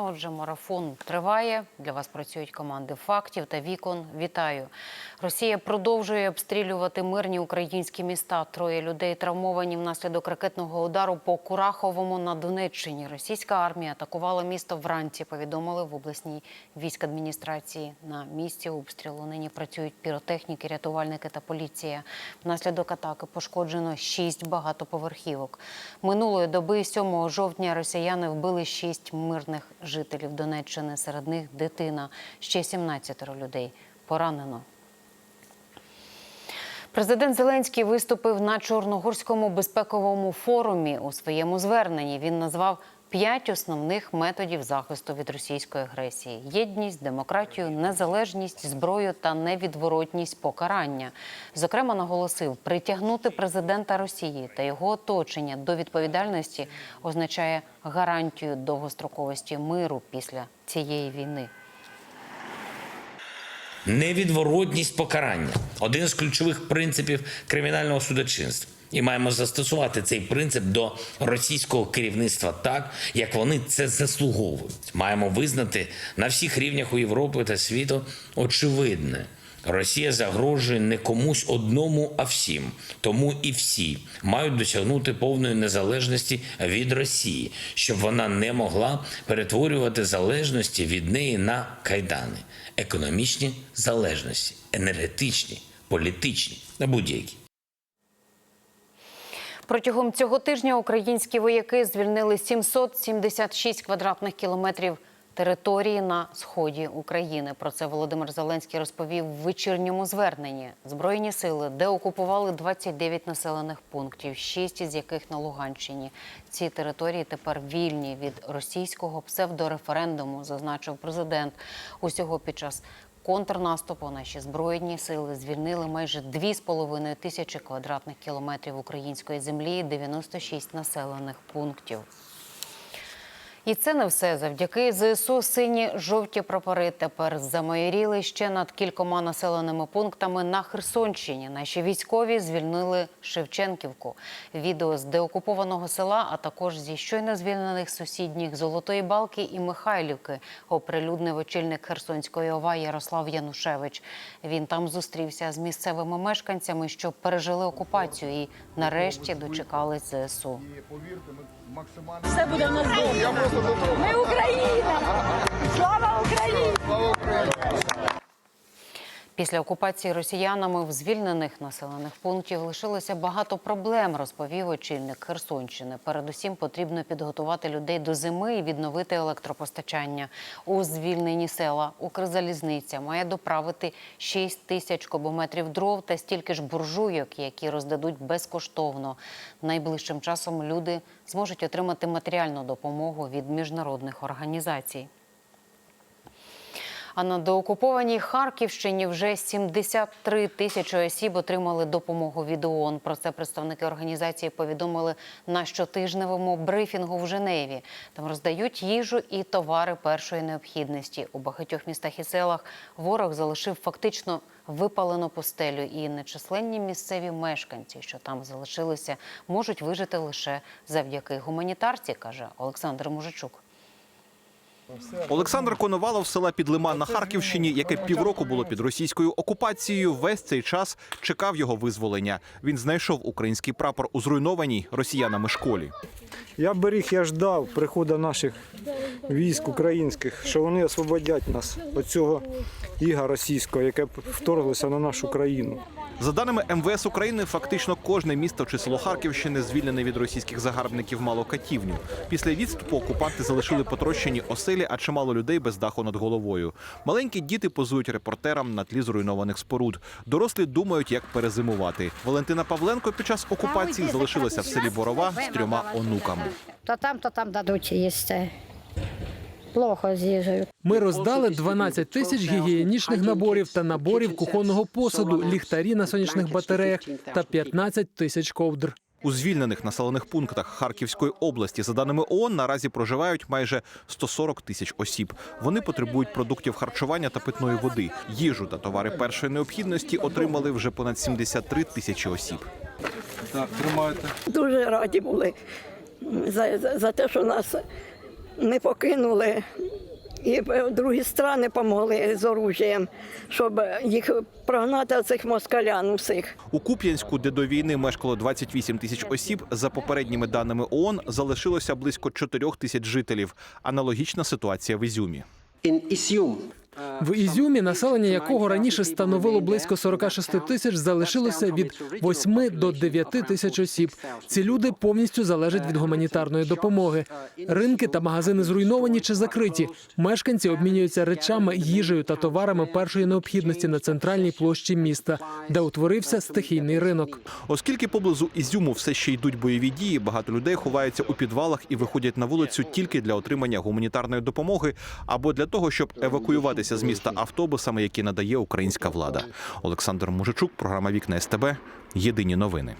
Отже, марафон триває. Для вас працюють команди фактів та вікон. Вітаю. Росія продовжує обстрілювати мирні українські міста. Троє людей травмовані внаслідок ракетного удару по Кураховому на Донеччині. Російська армія атакувала місто вранці. Повідомили в обласній військадміністрації. На місці обстрілу нині працюють піротехніки, рятувальники та поліція. Внаслідок атаки пошкоджено шість багатоповерхівок. Минулої доби, 7 жовтня, росіяни вбили шість мирних жителів Донеччини. Серед них дитина. Ще 17 людей поранено. Президент Зеленський виступив на Чорногорському безпековому форумі. У своєму зверненні він назвав п'ять основних методів захисту від російської агресії: єдність, демократію, незалежність, зброю та невідворотність покарання. Зокрема, наголосив, притягнути президента Росії та його оточення до відповідальності означає гарантію довгостроковості миру після цієї війни. Невідворотність покарання один з ключових принципів кримінального судочинства. І маємо застосувати цей принцип до російського керівництва так, як вони це заслуговують. Маємо визнати на всіх рівнях у Європі та світу очевидне. Росія загрожує не комусь одному, а всім. Тому і всі мають досягнути повної незалежності від Росії, щоб вона не могла перетворювати залежності від неї на кайдани, економічні залежності, енергетичні, політичні, на будь-які. Протягом цього тижня українські вояки звільнили 776 квадратних кілометрів території на сході України. Про це Володимир Зеленський розповів в вечірньому зверненні. Збройні сили деокупували 29 населених пунктів, 6 із яких на Луганщині. Ці території тепер вільні від російського псевдореферендуму, зазначив президент. Усього під час контрнаступу наші збройні сили звільнили майже 2,5 тисячі квадратних кілометрів української землі, 96 населених пунктів. І це не все. Завдяки ЗСУ сині жовті прапори тепер замайоріли ще над кількома населеними пунктами на Херсонщині. Наші військові звільнили Шевченківку. Відео з деокупованого села, а також зі щойно звільнених сусідніх Золотої Балки і Михайлівки оприлюднив очільник Херсонської ОВА Ярослав Янушевич. Він там зустрівся з місцевими мешканцями, що пережили окупацію і нарешті дочекались ЗСУ. Все буде в нас добре. Ми Україна! Слава Україні! Після окупації росіянами в звільнених населених пунктів лишилося багато проблем, розповів очільник Херсонщини. Передусім потрібно підготувати людей до зими і відновити електропостачання. У звільнені села Укрзалізниця має доправити 6 тисяч кубометрів дров та стільки ж буржуйок, які роздадуть безкоштовно. Найближчим часом люди зможуть отримати матеріальну допомогу від міжнародних організацій. А на доокупованій Харківщині вже 73 тисячі осіб отримали допомогу від ООН. Про це представники організації повідомили на щотижневому брифінгу в Женеві. Там роздають їжу і товари першої необхідності. У багатьох містах і селах ворог залишив фактично випалену пустелю. І нечисленні місцеві мешканці, що там залишилися, можуть вижити лише завдяки гуманітарці, каже Олександр Мужичук. Олександр Коновалов з села Підлиман на Харківщині, яке півроку було під російською окупацією, весь цей час чекав його визволення. Він знайшов український прапор у зруйнованій росіянами школі. Я беріг, я ждав приходу наших військ українських, що вони освободять нас від цього іга російського, яке вторглося на нашу країну. За даними МВС України, фактично кожне місто чи село Харківщини звільнене від російських загарбників мало катівню. Після відступу окупанти залишили потрощені оселі, а чимало людей без даху над головою. Маленькі діти позують репортерам на тлі зруйнованих споруд. Дорослі думають, як перезимувати. Валентина Павленко під час окупації залишилася в селі Борова з трьома онуками. То там, то там дадуть їсти. Плохо з їжею. Ми роздали 12 тисяч гігієнічних наборів та наборів кухонного посуду, ліхтарі на сонячних батареях та 15 тисяч ковдр. У звільнених населених пунктах Харківської області, за даними ООН, наразі проживають майже 140 тисяч осіб. Вони потребують продуктів харчування та питної води. Їжу та товари першої необхідності отримали вже понад 73 тисячі осіб. Так, тримайте. Дуже раді були. за, за, за те, що нас не покинули. І другі страни допомогли з оружієм, щоб їх прогнати цих москалян усіх. У Куп'янську, де до війни мешкало 28 тисяч осіб, за попередніми даними ООН, залишилося близько 4 тисяч жителів. Аналогічна ситуація в Ізюмі. В Ізюмі, населення якого раніше становило близько 46 тисяч, залишилося від 8 до 9 тисяч осіб. Ці люди повністю залежать від гуманітарної допомоги. Ринки та магазини зруйновані чи закриті. Мешканці обмінюються речами, їжею та товарами першої необхідності на центральній площі міста, де утворився стихійний ринок. Оскільки поблизу Ізюму все ще йдуть бойові дії, багато людей ховаються у підвалах і виходять на вулицю тільки для отримання гуманітарної допомоги або для того, щоб евакуюватися з міста автобусами, які надає українська влада. Олександр Мужичук, програма Вікна СТБ. Єдині новини.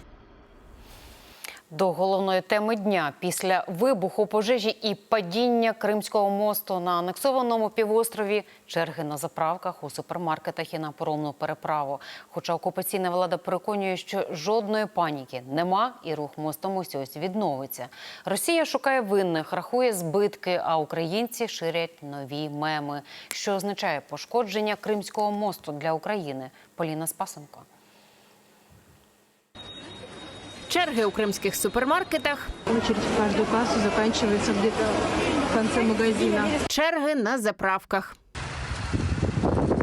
До головної теми дня після вибуху пожежі і падіння Кримського мосту на анексованому півострові черги на заправках у супермаркетах і на поромну переправу. Хоча окупаційна влада переконує, що жодної паніки нема, і рух мостом ось відновиться. Росія шукає винних, рахує збитки, а українці ширять нові меми, що означає пошкодження Кримського мосту для України. Поліна Спасенко. Черги у кримських супермаркетах, Очередь в каждую кассу заканчивается где-то в конце магазина. черги на заправках.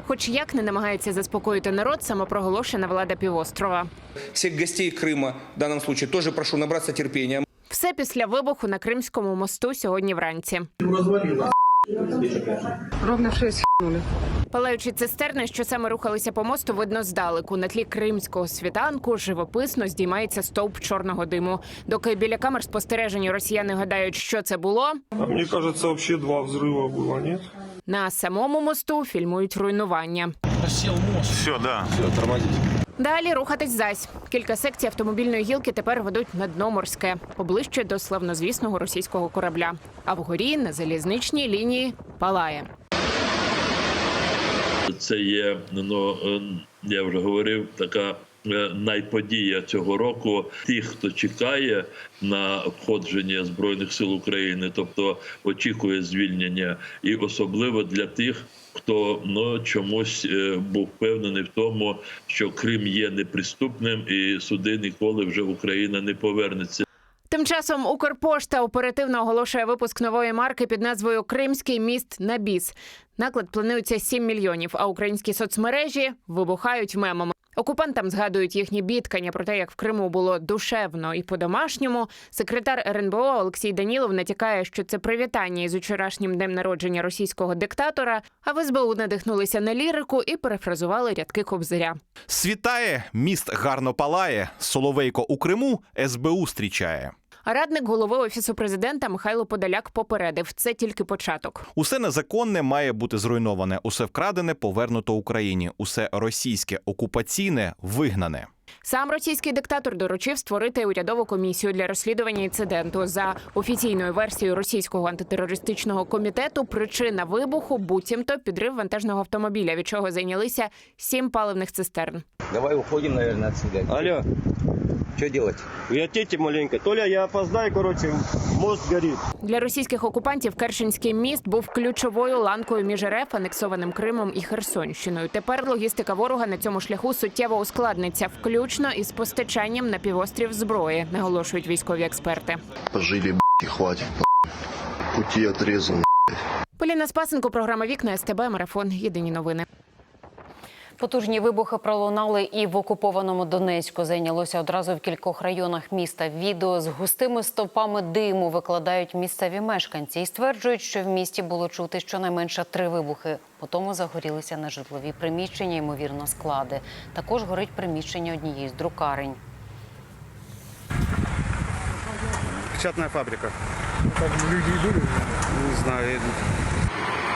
Хоч як не намагається заспокоїти народ, самопроголошена влада півострова. Всех гостей Крыма в данном случае тоже прошу набраться терпения. Все після вибуху на Кримському мосту сьогодні вранці. Ровно в 6 Палаючі цистерни, що саме рухалися по мосту, видно здалеку. На тлі кримського світанку живописно здіймається стовп чорного диму. Доки біля камер спостереження росіяни гадають, що це було. А Мені кажется, взагалі два взриви було, ні? На самому мосту фільмують руйнування. Все, да. Далі рухатись зась. Кілька секцій автомобільної гілки тепер ведуть на дно морське, поближче до славнозвісного російського корабля. А вгорі на залізничній лінії палає. Це є, ну е, я вже говорив, така найподія цього року. Тих, хто чекає на входження збройних сил України, тобто очікує звільнення, і особливо для тих. Хто ну чомусь е, був впевнений в тому, що Крим є неприступним, і сюди ніколи вже Україна не повернеться. Тим часом Укрпошта оперативно оголошує випуск нової марки під назвою Кримський міст на біс. Наклад планується 7 мільйонів, а українські соцмережі вибухають мемами. Окупантам згадують їхні бідкання про те, як в Криму було душевно і по-домашньому. Секретар РНБО Олексій Данілов натякає, що це привітання із учорашнім днем народження російського диктатора. А в СБУ надихнулися на лірику і перефразували рядки Кобзаря. Світає, міст гарно палає. Соловейко у Криму СБУ зустрічає. Радник голови офісу президента Михайло Подоляк попередив, це тільки початок. Усе незаконне має бути зруйноване. Усе вкрадене повернуто Україні. Усе російське окупаційне вигнане. Сам російський диктатор доручив створити урядову комісію для розслідування інциденту. За офіційною версією російського антитерористичного комітету, причина вибуху буцімто підрив вантажного автомобіля, від чого зайнялися сім паливних цистерн. Давай уходим, наверное, отсюда. Алло, Что делать? я тетя маленька. Толя, я опоздаю, короче, мост горить. Для російських окупантів Керченський міст був ключовою ланкою між РФ, анексованим Кримом і Херсонщиною. Тепер логістика ворога на цьому шляху суттєво ускладниться, включно із постачанням на півострів зброї, наголошують військові експерти. Пожили, б***ь, и хватит, б***ь. Пути отрезаны. Поліна Спасенко, програма Вікна СТБ, марафон. Єдині новини. Потужні вибухи пролунали і в окупованому Донецьку. Зайнялося одразу в кількох районах міста. Відео з густими стовпами диму викладають місцеві мешканці і стверджують, що в місті було чути щонайменше три вибухи. Потім загорілися нежитлові приміщення, ймовірно, склади. Також горить приміщення однієї з друкарень. Печатная фабрика. Там люди идут? Не знаю.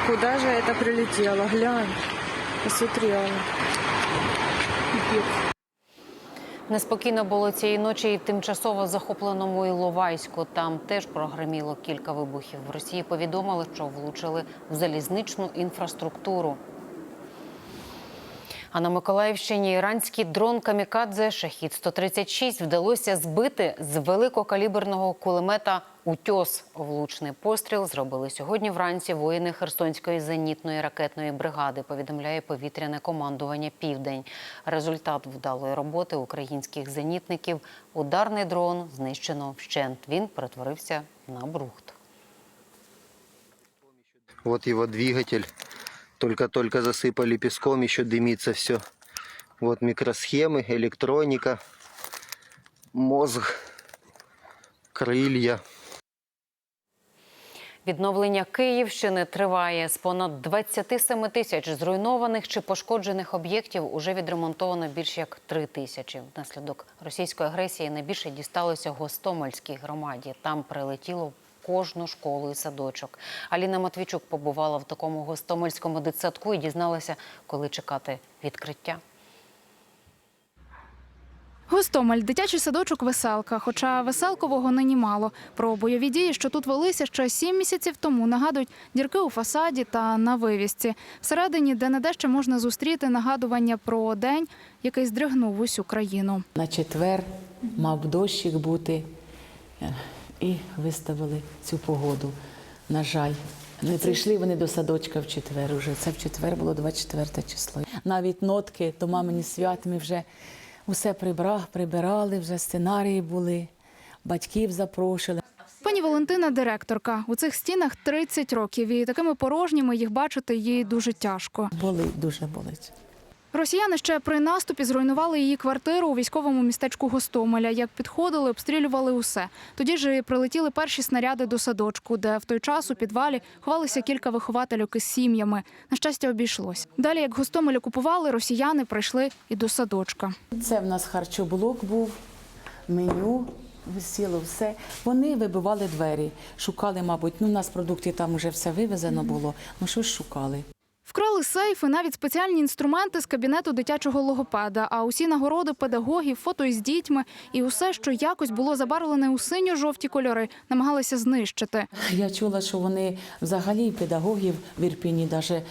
Куда же это прилетело? Глянь. Посмотрела. Неспокійно було цієї ночі і тимчасово захопленому Іловайську. Там теж прогреміло кілька вибухів. В Росії повідомили, що влучили в залізничну інфраструктуру. А на Миколаївщині іранський дрон Камікадзе Шахід 136 вдалося збити з великокаліберного кулемета Утьос. Влучний постріл зробили сьогодні вранці воїни Херсонської зенітної ракетної бригади. Повідомляє повітряне командування Південь. Результат вдалої роботи українських зенітників. Ударний дрон знищено вщент. Він перетворився на брухт. Вот его двигатель. Только-только засыпали песком, еще дымится все. Вот микросхемы, электроника, мозг, крылья. Відновлення Київщини триває. З понад 27 тисяч зруйнованих чи пошкоджених об'єктів уже відремонтовано більш як 3 тисячі. Внаслідок російської агресії найбільше дісталося Гостомельській громаді. Там прилетіло кожну школу і садочок. Аліна Матвійчук побувала в такому гостомельському дитсадку і дізналася, коли чекати відкриття. Гостомель, дитячий садочок Веселка. Хоча веселкового нині мало. Про бойові дії, що тут велися ще сім місяців тому, нагадують дірки у фасаді та на вивісці. Всередині, де не дещо можна зустріти нагадування про день, який здригнув усю країну. На четвер мав дощик бути е, і виставили цю погоду. На жаль, не прийшли вони до садочка в четвер. Уже це в четвер було 24 число. Навіть нотки до мамині свят ми вже усе прибрав, прибирали, вже сценарії були, батьків запрошили. Пані Валентина директорка. У цих стінах 30 років, і такими порожніми їх бачити їй дуже тяжко. Болить, дуже болить. Росіяни ще при наступі зруйнували її квартиру у військовому містечку Гостомеля. Як підходили, обстрілювали усе. Тоді ж і прилетіли перші снаряди до садочку, де в той час у підвалі ховалися кілька виховательок із сім'ями. На щастя, обійшлось. Далі, як Гостомель окупували, росіяни прийшли і до садочка. Це в нас харчоблок був, меню. Висіло все. Вони вибивали двері, шукали, мабуть, ну, у нас продуктів там вже все вивезено було. Ну що ж шукали? Вкрали сейфи, навіть спеціальні інструменти з кабінету дитячого логопеда, а усі нагороди педагогів, фото із дітьми і усе, що якось було забарвлене у синьо-жовті кольори, намагалися знищити. Я чула, що вони взагалі педагогів в Ірпіні, навіть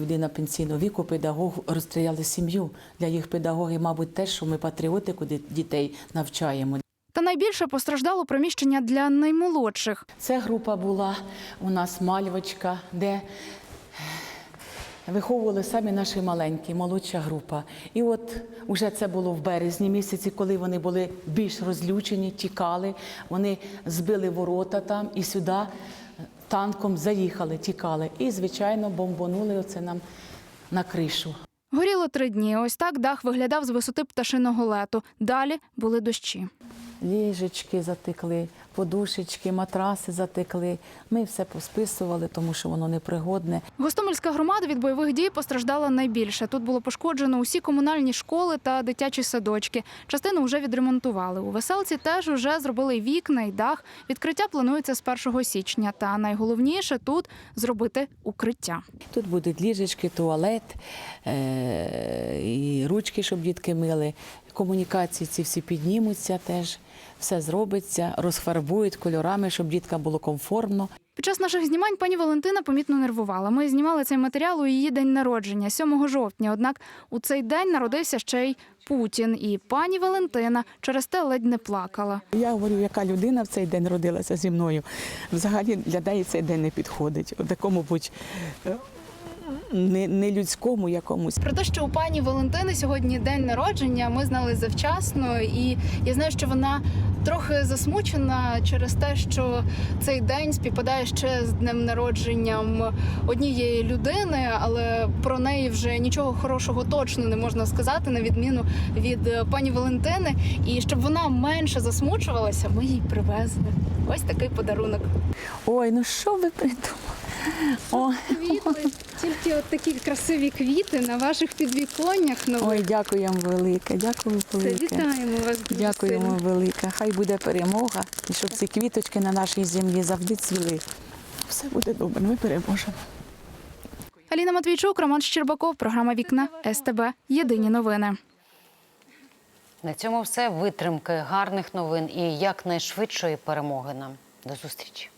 людина пенсійного віку, педагог розстріляли сім'ю. Для їх педагогів, мабуть, те, що ми патріотику дітей навчаємо. Та найбільше постраждало приміщення для наймолодших. Це група була у нас мальвочка, де виховували самі наші маленькі, молодша група. І от уже це було в березні місяці, коли вони були більш розлючені, тікали. Вони збили ворота там і сюди танком заїхали, тікали. І, звичайно, бомбонули оце нам на кришу. Горіло три дні. Ось так дах виглядав з висоти пташиного лету. Далі були дощі. Ліжечки затекли, подушечки, матраси затекли. Ми все посписували, тому що воно непригодне. Гостомельська громада від бойових дій постраждала найбільше. Тут було пошкоджено усі комунальні школи та дитячі садочки. Частину вже відремонтували. У веселці теж вже зробили вікна і дах. Відкриття планується з 1 січня. Та найголовніше тут зробити укриття. Тут будуть ліжечки, туалет, е- і ручки, щоб дітки мили. Комунікації ці всі піднімуться теж. Все зробиться, розфарбують кольорами, щоб діткам було комфортно. Під час наших знімань пані Валентина помітно нервувала. Ми знімали цей матеріал у її день народження, 7 жовтня. Однак у цей день народився ще й Путін. І пані Валентина через те ледь не плакала. Я говорю, яка людина в цей день родилася зі мною. Взагалі для неї цей день не підходить. У такому будь не, не людському якомусь. Про те, що у пані Валентини сьогодні день народження, ми знали завчасно, і я знаю, що вона трохи засмучена через те, що цей день співпадає ще з днем народженням однієї людини, але про неї вже нічого хорошого точно не можна сказати, на відміну від пані Валентини. І щоб вона менше засмучувалася, ми їй привезли. Ось такий подарунок. Ой, ну що ви придумали? О. Квіти, тільки от такі красиві квіти на ваших підвіконнях. нових. Ой, дякуємо велике, дякую велике. Вітаємо вас. дуже Дякуємо сильно. велике. Хай буде перемога, і щоб ці квіточки на нашій землі завжди цвіли. Все буде добре, ми переможемо. Аліна Матвійчук, Роман Щербаков, програма Вікна СТБ. Єдині новини. На цьому все. Витримки, гарних новин і якнайшвидшої перемоги нам. До зустрічі.